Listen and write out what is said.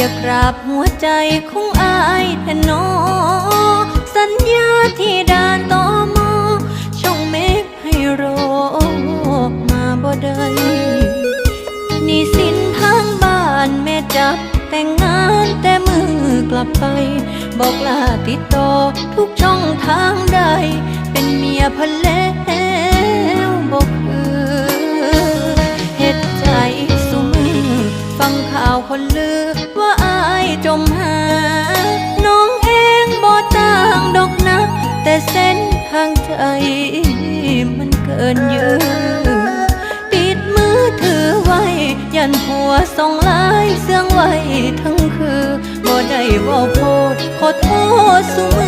อย่ากราบหัวใจของอายแทนนอสัญญาที่ด่านต่อมอช่องเมฆให้รอมาบ่ได้นี่สินทางบ้านแม่จับแต่งงานแต่มือกลับไป บอกลาติดต่อทุกช่องทาง ข่าวคนลือว่าอายจมหา น้องเองบ่ต่างดอกนะ แต่เส้นทางใจมันเกินเยือปิดมือถือไว้ ยันหัวส่งลายเสื่องไว้ทั้งคือบ่ได้ว่าโพดขอโทษสุมื